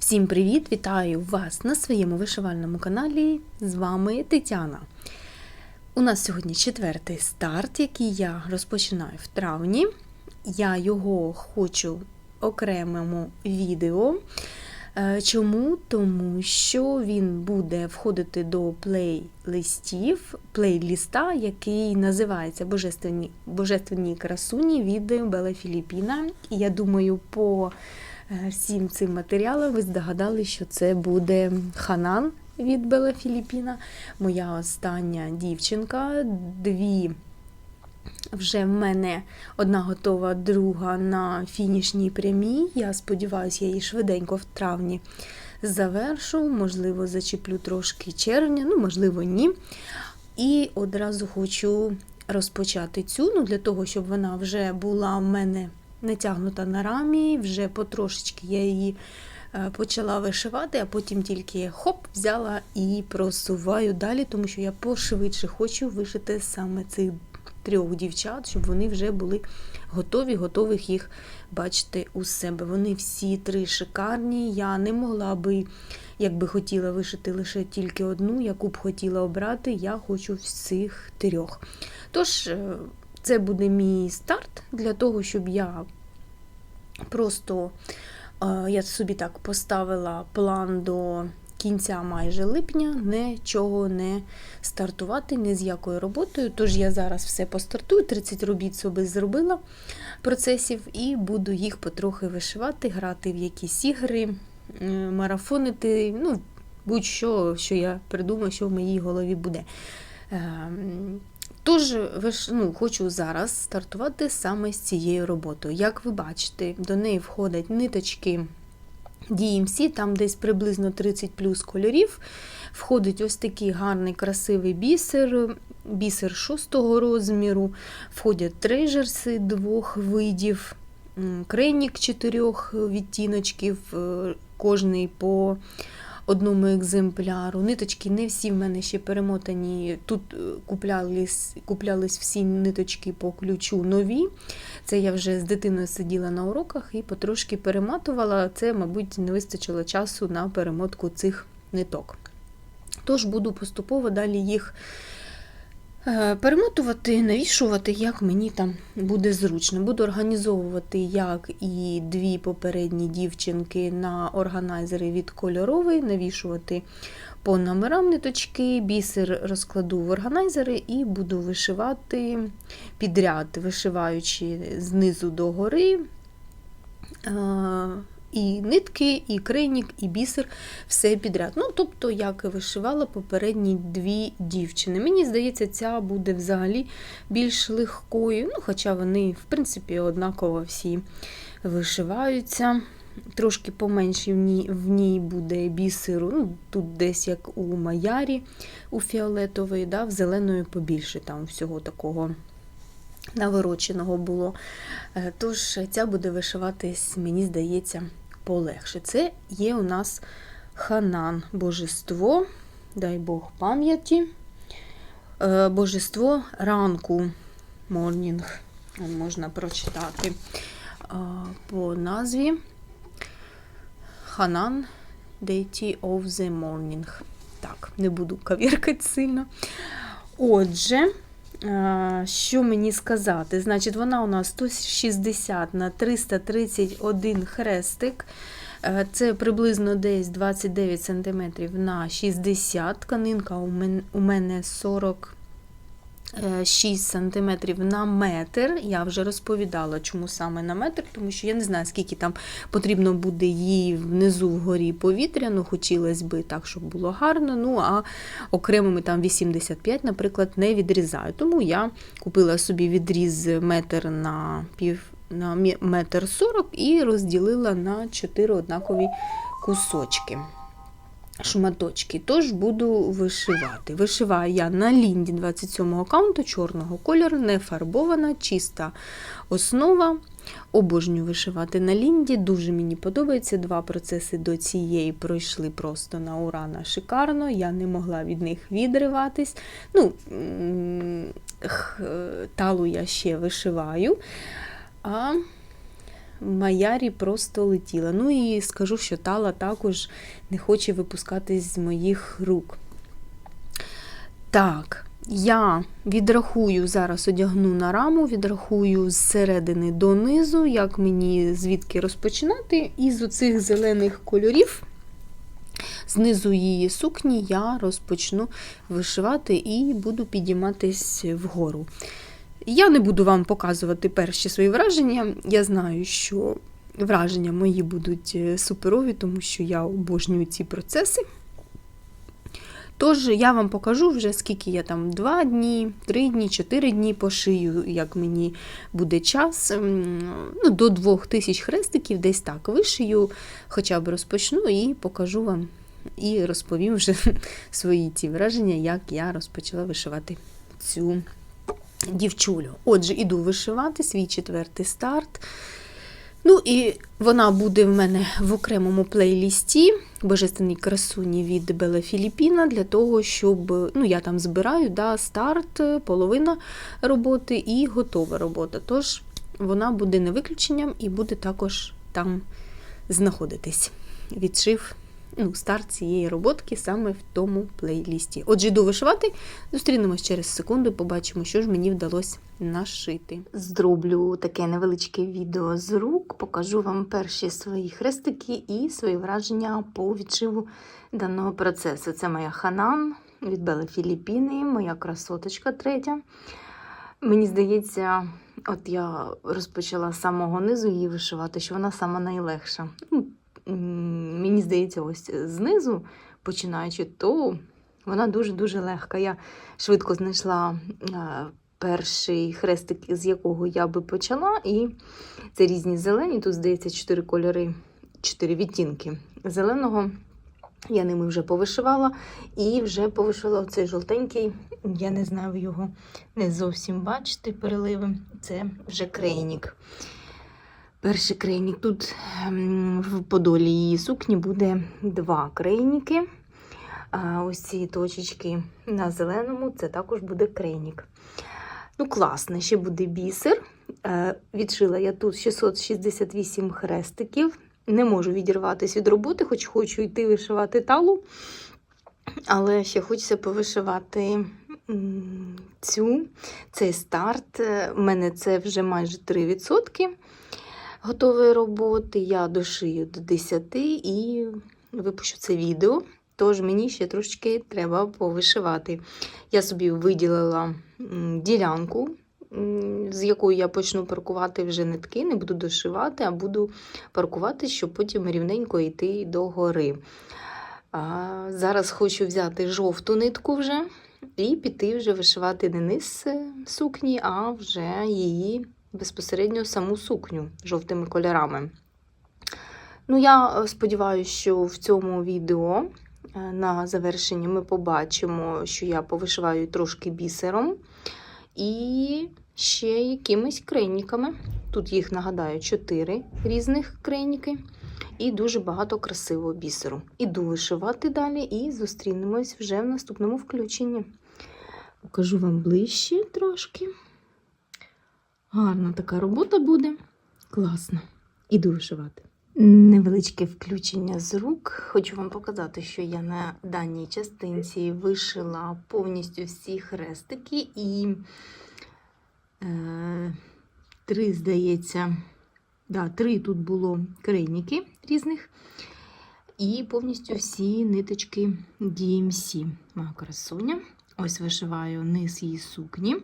Всім привіт! Вітаю вас на своєму вишивальному каналі. З вами Тетяна. У нас сьогодні четвертий старт, який я розпочинаю в травні. Я його хочу окремому відео. Е, Чому? Тому що він буде входити до плейлистів, плейліста, який називається Божественні, Божественні красуні від Бела Філіппіна. І я думаю, по всім цим матеріалам ви здогадали, що це буде Ханан від Бела Філіппіна. Моя остання дівчинка. Дві вже в мене одна готова, друга на фінішній прямій. Я сподіваюся, я її швиденько в травні завершу. Можливо, зачеплю трошки червня, ну, можливо, ні. І одразу хочу розпочати цю, ну, для того, щоб вона вже була в мене натягнута на рамі, вже потрошечки я її е, почала вишивати, а потім тільки хоп, взяла і просуваю далі, тому що я пошвидше хочу вишити саме цих трьох дівчат, щоб вони вже були готові, готових їх бачити у себе. Вони всі три шикарні. Я не могла би, якби хотіла вишити лише тільки одну, яку б хотіла обрати, я хочу всіх трьох. Тож, е, це буде мій старт для того, щоб я просто е, я собі так поставила план до кінця майже липня нічого не стартувати, ні з якою роботою. Тож я зараз все постартую, 30 робіт собі зробила процесів, і буду їх потрохи вишивати, грати в якісь ігри, е, марафонити. ну, Будь-що, що я придумаю, що в моїй голові буде. Тож, ну, хочу зараз стартувати саме з цією роботою. Як ви бачите, до неї входять ниточки DMC, там десь приблизно 30 плюс кольорів. Входить ось такий гарний, красивий бісер, бісер шостого розміру, входять трейжерси двох видів, крейнік чотирьох відтіночків, е, кожний по одному екземпляру. Ниточки не всі в мене ще перемотані. Тут е, куплялись, куплялись всі ниточки по ключу нові. Це я вже з дитиною сиділа на уроках і потрошки перематувала. Це, мабуть, не вистачило часу на перемотку цих ниток. Тож буду поступово далі їх. Е, перемотувати, навішувати, як мені там буде зручно. Буду організовувати, як і дві попередні дівчинки на органайзери від кольоровий, навішувати по номерам ниточки, бісер розкладу в органайзери і буду вишивати підряд, вишиваючи знизу до гори. І нитки, і крейнік, і бісер, все підряд. Ну, тобто, як і вишивала попередні дві дівчини. Мені здається, ця буде взагалі більш легкою, ну, хоча вони, в принципі, однаково всі вишиваються. Трошки поменше в ній в ній буде бісеру, ну, тут десь як у маярі, у фіолетової, да, в зеленої побільше там всього такого навороченого було. Е, тож ця буде вишиватись, мені здається, полегше. Це є у нас ханан, божество, дай Бог пам'яті, е, божество ранку морнінг. Можна прочитати е, по назві Ханан Deity of the Morning. Так, не буду кавіркати сильно. Отже, е, що мені сказати? Значить, вона у нас 160 на 331 хрестик. Е, це приблизно десь 29 см на 60 тканинка у мене 40 6 см на метр. Я вже розповідала, чому саме на метр, тому що я не знаю, скільки там потрібно буде їй внизу вгорі повітря. Ну, хотілося б так, щоб було гарно. Ну, а окремими там 85, наприклад, не відрізаю. Тому я купила собі відріз метр на пів на метр 40 і розділила на 4 однакові кусочки шматочки, тож буду вишивати. Вишиваю я на лінді 27-го каунту чорного кольору, не фарбована, чиста основа. Обожнюю вишивати на лінді, дуже мені подобається. Два процеси до цієї пройшли просто на урана шикарно, я не могла від них відриватись. Ну, Талу я ще вишиваю. А Майярі просто летіла. Ну і скажу, що Тала також не хоче випускатись з моїх рук. Так, я відрахую, зараз одягну на раму, відрахую з середини до низу, як мені звідки розпочинати. І з оцих зелених кольорів, знизу її сукні, я розпочну вишивати і буду підійматись вгору. Я не буду вам показувати перші свої враження. Я знаю, що враження мої будуть е, суперові, тому що я обожнюю ці процеси. Тож я вам покажу вже, скільки я там 2 дні, 3 дні, 4 дні пошию, як мені буде час. М, Ну, до 2000 хрестиків, десь так вишию, хоча б розпочну і покажу вам і розповім вже свої ті враження, як я розпочала вишивати цю дівчулю. Отже, іду вишивати свій четвертий старт. Ну і вона буде в мене в окремому плейлісті Божественні красуні від Беле Філіппіна для того, щоб ну, я там збираю да, старт, половина роботи і готова робота. Тож вона буде не виключенням і буде також там знаходитись. Відшив ну, старт цієї роботки саме в тому плейлісті. Отже, йду вишивати, зустрінемось через секунду, побачимо, що ж мені вдалося нашити. Зроблю таке невеличке відео з рук, покажу вам перші свої хрестики і свої враження по відшиву даного процесу. Це моя ханан від Бели Філіппіни, моя красоточка третя. Мені здається, от я розпочала з самого низу її вишивати, що вона сама найлегша. Мені здається, ось знизу, починаючи, то вона дуже-дуже легка. Я швидко знайшла е, перший хрестик, з якого я би почала, і це різні зелені. Тут, здається, чотири кольори, чотири відтінки зеленого. Я ними вже повишивала і вже повишивала оцей жовтенький. Я не знаю, його не зовсім бачите, переливи. Це вже крейнік. Перший крейнік. Тут ем, в подолі її сукні буде два крейніки. А ось ці точечки на зеленому це також буде крейнік. Ну, класно, ще буде бісер. Е, Відшила я тут 668 хрестиків. Не можу відірватися від роботи, хоч хочу йти вишивати талу. Але ще хочеться повишивати цю, цей старт. Е, У мене це вже майже 3% готової роботи. Я дошию до 10 і випущу це відео. Тож мені ще трошечки треба повишивати. Я собі виділила ділянку, з якою я почну паркувати вже нитки, не буду дошивати, а буду паркувати, щоб потім рівненько йти до гори. А зараз хочу взяти жовту нитку вже і піти вже вишивати не низ е, сукні, а вже її безпосередньо саму сукню жовтими кольорами. Ну, я сподіваюся, що в цьому відео е, на завершенні ми побачимо, що я повишиваю трошки бісером і ще якимись крейніками. Тут їх, нагадаю, 4 різних крейніки. І дуже багато красивого бісеру. Іду вишивати далі і зустрінемось вже в наступному включенні. Покажу вам ближче трошки. Гарна така робота буде. Класно. Іду вишивати. Невеличке включення з рук. Хочу вам показати, що я на даній частинці вишила повністю всі хрестики і е, три, здається, да, три тут було крейніки різних. І повністю всі ниточки DMC. Моя красуня. Ось вишиваю низ її сукні.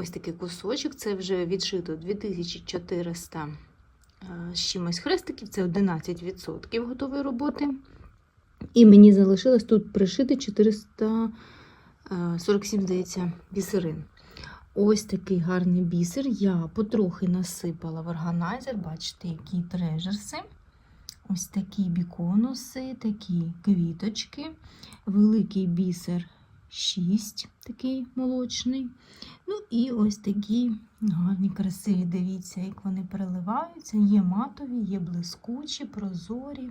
Ось такий кусочок. Це вже відшито 2400 е, з чимось хрестиків, це 11% готової роботи. І мені залишилось тут пришити 447, здається, бісерин. Ось такий гарний бісер. Я потрохи насипала в органайзер. Бачите, які трежерси. Ось такі біконуси, такі квіточки, великий бісер 6, такий молочний. Ну і ось такі гарні, красиві. Дивіться, як вони переливаються. Є матові, є блискучі, прозорі.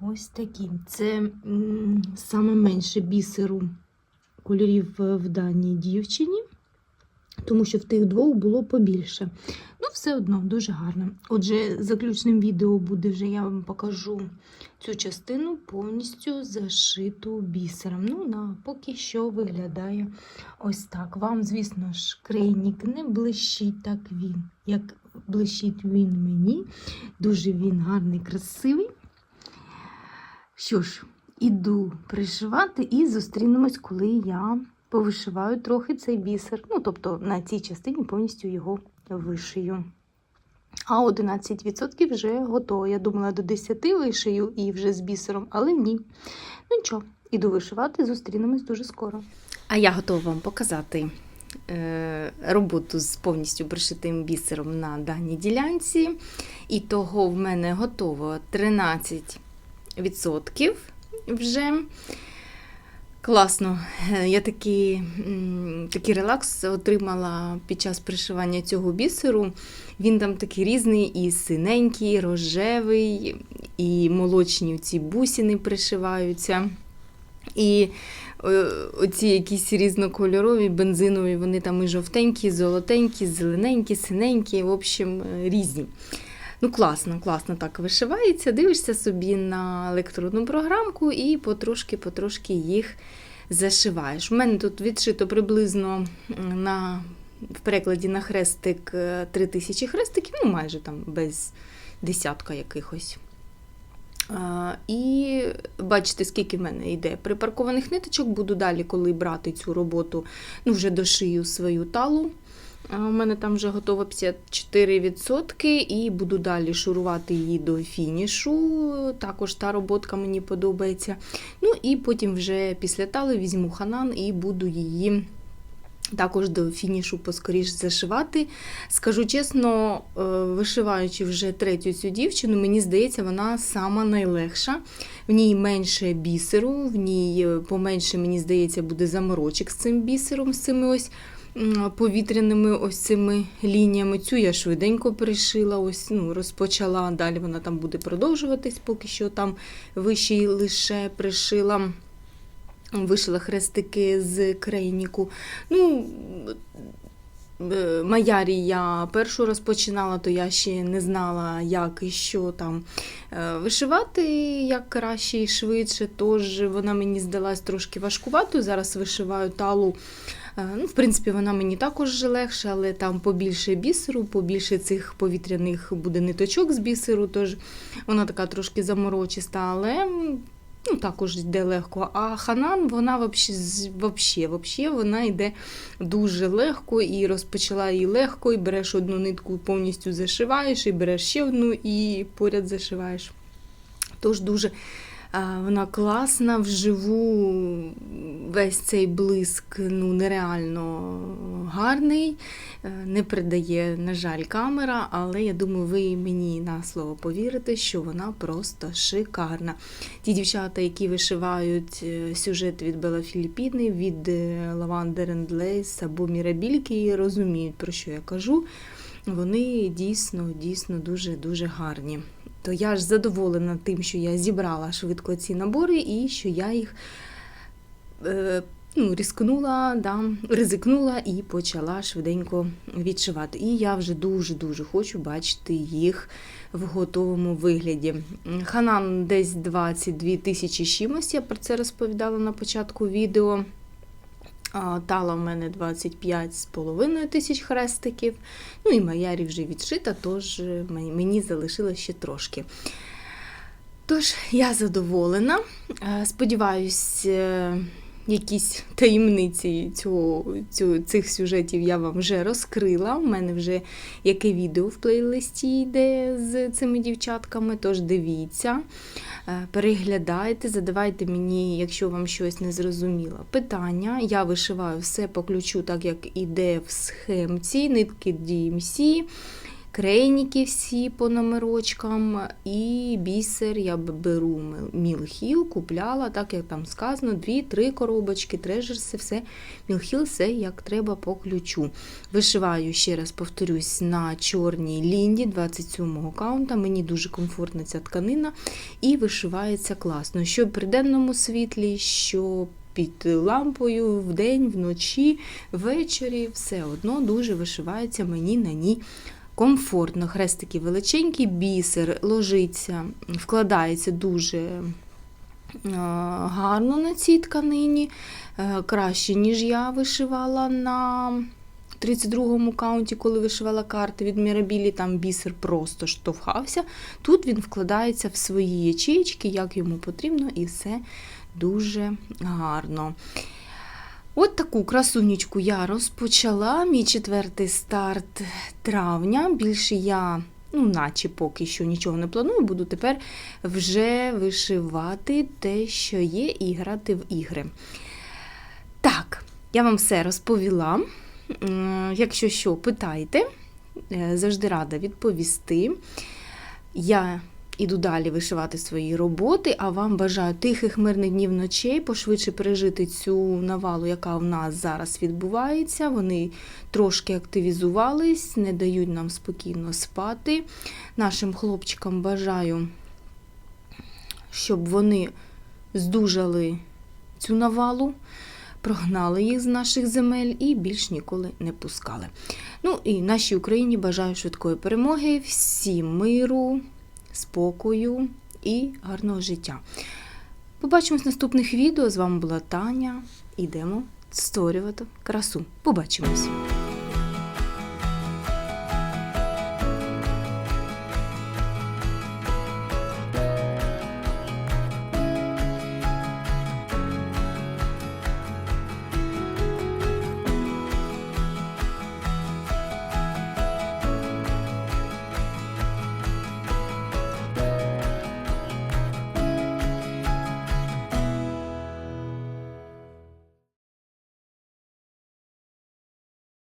Ось такі. Це саме менше бісеру кольорів в даній дівчині. Тому що в тих двох було побільше. Ну, все одно дуже гарно. Отже, заключним відео буде вже я вам покажу цю частину повністю зашиту бісером. Ну, на поки що виглядає ось так. Вам, звісно ж, крейнік не блищить так він, як блищить він мені. Дуже він гарний, красивий. Що ж, іду пришивати і зустрінемось, коли я повишиваю трохи цей бісер. Ну, тобто на цій частині повністю його вишию. А 11% вже готово. Я думала, до 10 вишию і вже з бісером, але ні. Ну нічого, іду вишивати, зустрінемось дуже скоро. А я готова вам показати е, роботу з повністю пришитим бісером на даній ділянці. І того в мене готово 13% вже. Класно. Я такий, такий релакс отримала під час пришивання цього бісеру. Він там такий різний, і синенький, і рожевий, і молочні ці бусини пришиваються. І е, оці якісь різнокольорові, бензинові, вони там і жовтенькі, і золотенькі, зелененькі, синенькі, в общем, е, різні. Ну, класно, класно так вишивається. Дивишся собі на електронну програмку і потрошки-потрошки їх зашиваєш. У мене тут відшито приблизно на, в перекладі на хрестик 3000 хрестиків, ну майже там без десятка якихось. І бачите, скільки в мене йде припаркованих ниточок. Буду далі, коли брати цю роботу, ну вже дошию свою талу. У мене там вже готово 54%, і буду далі шурувати її до фінішу. Також та роботка мені подобається. Ну і потім вже після тали візьму ханан і буду її. Також до фінішу поскоріш зашивати. Скажу чесно, е, вишиваючи вже третю цю дівчину, мені здається, вона сама найлегша. В ній менше бісеру, в ній е, поменше, мені здається, буде заморочок з цим бісером, з цими ось повітряними ось цими лініями. Цю я швиденько пришила, ось ну, розпочала. Далі вона там буде продовжуватись, поки що там вище лише пришила. Вишила хрестики з крейніку. Ну, Маярі я першу розпочинала, то я ще не знала, як і що там е, вишивати, як краще і швидше. Тож вона мені здалась трошки важкувато. Зараз вишиваю талу Е, ну, В принципі, вона мені також легше, але там побільше бісеру, побільше цих повітряних буде ниточок з бісеру, тож вона така трошки заморочиста, але ну, також йде легко. А ханан, вона взагалі, взагалі, вона йде дуже легко і розпочала її легко, і береш одну нитку, повністю зашиваєш, і береш ще одну і поряд зашиваєш. Тож дуже вона класна, вживу весь цей блиск ну, нереально гарний, е, не придає, на жаль, камера, але я думаю, ви мені на слово повірите, що вона просто шикарна. Ті дівчата, які вишивають е, сюжет від Бела Філіппіни, від Лавандер Ендлейс або Мірабільки, розуміють, про що я кажу. Вони дійсно, дійсно дуже-дуже гарні то я ж задоволена тим, що я зібрала швидко ці набори і що я їх е, ну, ризикнула, да, ризикнула і почала швиденько відшивати. І я вже дуже-дуже хочу бачити їх в готовому вигляді. Ханан десь 22 тисячі чимось, я про це розповідала на початку відео. Тала в мене 25,5 тисяч хрестиків. Ну і Маярі вже відшита, тож е, мені залишилось ще трошки. Тож, я задоволена. Е, сподіваюсь, е, якісь таємниці цього, цього, цих сюжетів я вам вже розкрила. У мене вже яке відео в плейлисті йде з цими дівчатками, тож дивіться, е, переглядайте, задавайте мені, якщо вам щось не зрозуміло, питання. Я вишиваю все по ключу, так як іде в схемці, нитки DMC. Крейніки всі по номерочкам, і бісер я беру мілхіл, купляла, так як там сказано, дві-три коробочки, трежерси, все. Мілхіл, все як треба по ключу. Вишиваю, ще раз повторюсь, на чорній лінді 27-го каунта. Мені дуже комфортна ця тканина і вишивається класно. Що при денному світлі, що під лампою, вдень, вночі, ввечері, все одно дуже вишивається мені на ній комфортно. Хрестики величенькі, бісер ложиться, вкладається дуже е, гарно на цій тканині, е, краще, ніж я вишивала на 32-му каунті, коли вишивала карти від Мірабілі, там бісер просто штовхався. Тут він вкладається в свої ячеїчки, як йому потрібно, і все дуже гарно. От таку красунечку я розпочала. Мій четвертий старт травня. Більше я, ну, наче поки що нічого не планую, буду тепер вже вишивати те, що є, і грати в ігри. Так, я вам все розповіла. Якщо що, питайте, Е, завжди рада відповісти. Я іду далі вишивати свої роботи, а вам бажаю тихих мирних днів ночей, пошвидше пережити цю навалу, яка в нас зараз відбувається. Вони трошки активізувались, не дають нам спокійно спати. Нашим хлопчикам бажаю, щоб вони здужали цю навалу, прогнали їх з наших земель і більш ніколи не пускали. Ну і нашій Україні бажаю швидкої перемоги, всім миру, спокою і гарного життя. Побачимось в наступних відео. З вами була Таня. Ідемо створювати красу. Побачимось!